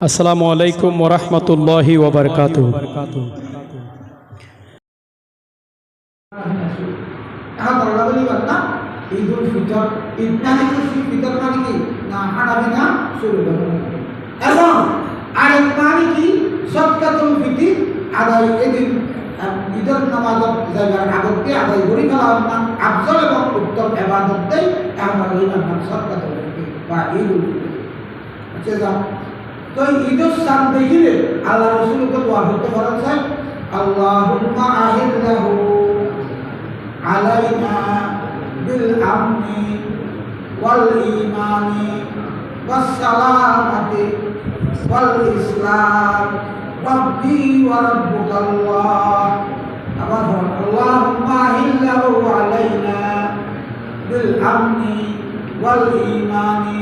আসসালামু আলাইকুম ওরহমতুল্লাহি ওবরকাত মানে মানে এবং আরেক তো ঈদের সাপ দেখিলে আল্লাহ রসুলকে দোয়া করতে বলা চাই। আল্লাহুম্মা আহিল্লাহু আলাইনা বিল আমনি ওয়াল ইমানি ওয়াস সালামাতি ওয়াল ইসলাম। রব্বি ওয়া রাব্বুকাল্লাহ। আবার আল্লাহুম্মা আহিল্লাহু আলাইনা বিল আমনি ওয়াল ইমানি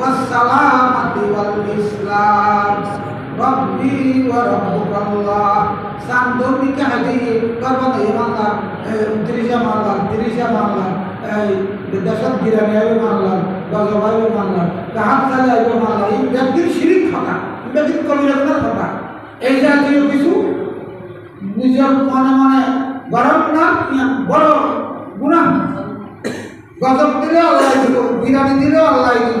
والسلامة والإسلام ربي وربك الله সান্দর্মিকে হাজি করবা তো মানলাম উনত্রিশে মানলাম তিরিশে মানলাম এই দেশত গিরানি আইবে মানলাম গজবাইবে মানলাম হাত চালে আইবে মানলাম এই ব্যক্তির শিরিক থাকা ব্যক্তির কবিরত্নের থাকা এই জাতীয় কিছু নিজের মনে মনে গরম না বড় গুণা গজব দিলে আল্লাহ দিব বিরানি দিলেও আল্লাহ দিব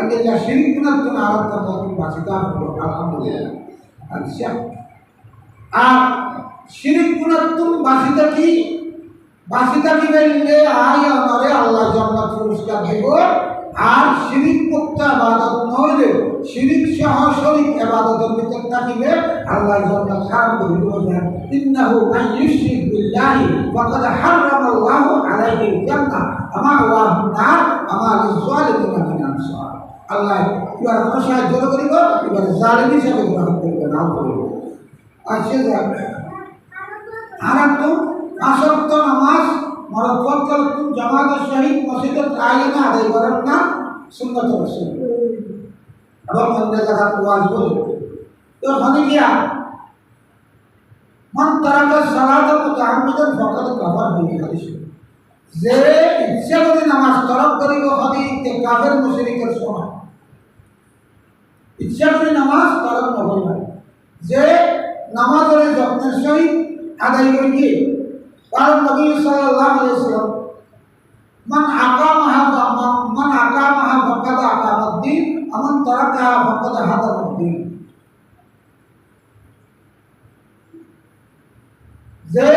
একদিল্লা শিরিক গুণার তুমি আরাধনা মত বাঁচিতা হলো, আলহামদুলিল্লাহ। আচ্ছা। আর শিরিক গুণার তুমি বাঁচিতা কি? বাঁচিতা কি বললে, আয় আমারে, আল্লাহ জান্নাত পুরস্কার দেব। আর শিরিক মুক্ত ইবাদত নইলে শিরিক সহ শরিক ইবাদতের ভিতর থাকিবে, আল্লাহ জান্নাত হারাম করে দিবেন ইন্নাহু মান ইউশরিক বিল্লাহি ফাকাদ হারামাল্লাহু আলাইহি জান্নাহ। আমা ওয়াহু নার আমা আল্লাহ, এবার কোনো সাহায্য করিব এবার জালিম হিসাবে গ্রহণ করিবে নাও করিব আচ্ছা যাক আর তো আসক্ত নামাজ মরফত জামাতের সহিত মসজিদের আইনে আদায় করেন না, সুন্নত রসুল এবং অন্য জায়গার ওয়াজ বলে তো ওখানে গিয়া মন তারাকা সালাদ মুতাআম্মিদান ফাকাদ কাফার হয়ে গেছে। যে ইচ্ছা করে নামাজ তরক করিব হদি তে কাফের মুশরিকের সমান। ইচ্ছা করে নামাজ তরক নকরিব যে নামাজের যত্নের সহিত আদায় করি কি কারণ নবী সাল্লাল্লাহু আলাইহি ওয়াসাল্লাম, মান আকামাহা মান আকামাহা ফাকাদ আকামাদ্দিন আমান তারাকাহা ফাকাদ হাদামাদ্দিন যে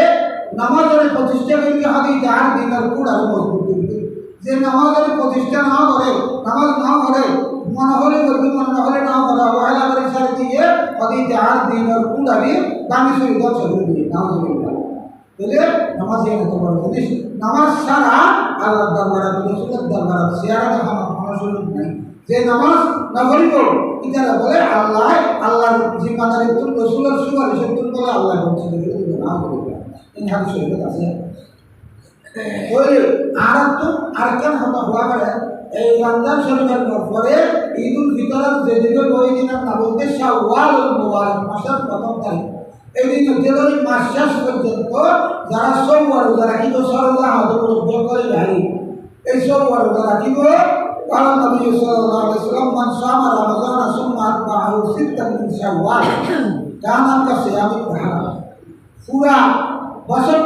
নামাজের প্রতিষ্ঠা করিবে হাদি যার দিনের কুড় আর মজবুত করিবে যে নামাজের প্রতিষ্ঠা না করে, নামাজ না করে মনে হলে করবি মনে হলে না করে অবহেলা করে সারি দিয়ে হাদি যার দিনের কুড় আমি দামি শরীর চলে দিয়ে তাহলে নামাজ এনে তো বড় জিনিস নামাজ ছাড়া আল্লাহ দরবারে, রসুলের দরবারে শেয়ারা দেখা মানুষের নাই। যে নামাজ না করিব ইতারা বলে আল্লাহ, আল্লাহর জিম্মাদারি রসুলের সুপারিশ বলে আল্লাহ বলছে। না। করিব এই হাদিস শরীফ আছে ওই আর তো আর কেন হতো হওয়া পারে এই রমজান শরীফের পরে ঈদ উল ফিতরের যেদিন ওই দিনের না বলতে শাওয়াল মুবারক মাসের প্রথম তারিখ এই দিন জানুয়ারি মাস শেষ পর্যন্ত যারা সোমবার যারা কিন্তু সরদা হতে উপলব্ধ করে ভাই এই সোমবার যারা কি করে قال النبي صلى الله عليه وسلم من صام رمضان ثم أتبعه ستا من شوال كان كصيام الدهر পুরা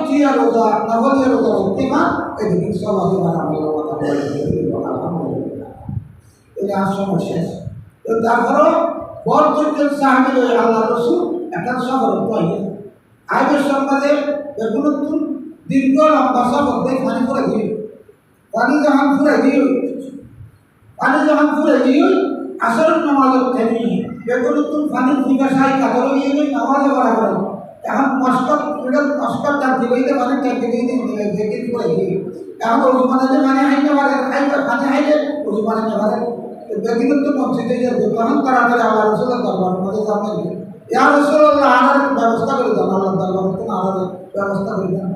টিয়া রোজা নবলিয়া রোজা রাখতে মা এদিকে সবাই বানা বলা কথা বলে আর সময় শেষ। তারপরও বর্তমান সাহাবি ওই আল্লাহ রসুল একটা সফর পাইয়ে আইবের সমাজে তুন দীর্ঘ লম্বা সফর দেখ পানি করে দিয়ে পানি যখন ফুরে দিয়ে পানি যখন ফুরে দিয়ে আসল নামাজের থেমে এগুলো তুন পানি ফুকা সাই কাতর গিয়ে নামাজে করে এখন এটা মস্কট তার দিবইতে মানে তার দিবইতে দিকে করে দিয়ে এখন ওজমানে যে মানে হাইতে পারে হাইতে পানি হাইতে ওজমানে না পারে ব্যক্তিগত মসজিদে যে তখন তাড়াতাড়ি আল্লাহ রসুলের দরবার মধ্যে যাবেন ইয়া রসুল্লাহ আনার ব্যবস্থা করে দেন আল্লাহ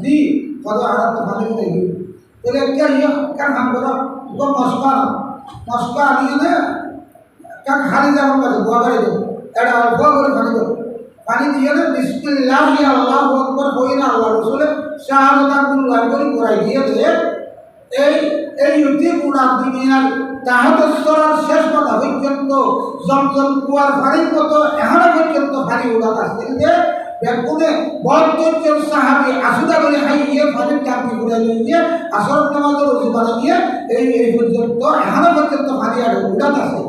জি কত হারাত ভালো করে গিয়ে বলে কে ইয়ে কান হাম করো গো মস্কা মস্কা নিয়ে না কান খালি যাব কাছে দোয়া করে দেবো এটা অল্প করে পানি দেবো পানি দিয়ে না বিসমিল্লাহ আল্লাহ আকবর হই না আল্লাহ রসুলে শাহাদাতুল্লাহ করে ঘুরাই দিয়ে দিলে, এই এই ইউটি পুরা দুনিয়ার তাহাদস্তরার শেষ কথা পর্যন্ত জমজম কুয়ার ফাড়ির মতো এখনও পর্যন্ত ফাড়ি উড়াত আসছিল যে বেগুনে বত্তর সাহাবি আসুদা করে খাইয়ে ফাড়ির চাপি ঘুরে দিয়ে আসর নামাজের উজু বানিয়ে এই এই পর্যন্ত এখনও পর্যন্ত ফাড়ি আর উড়াত আছে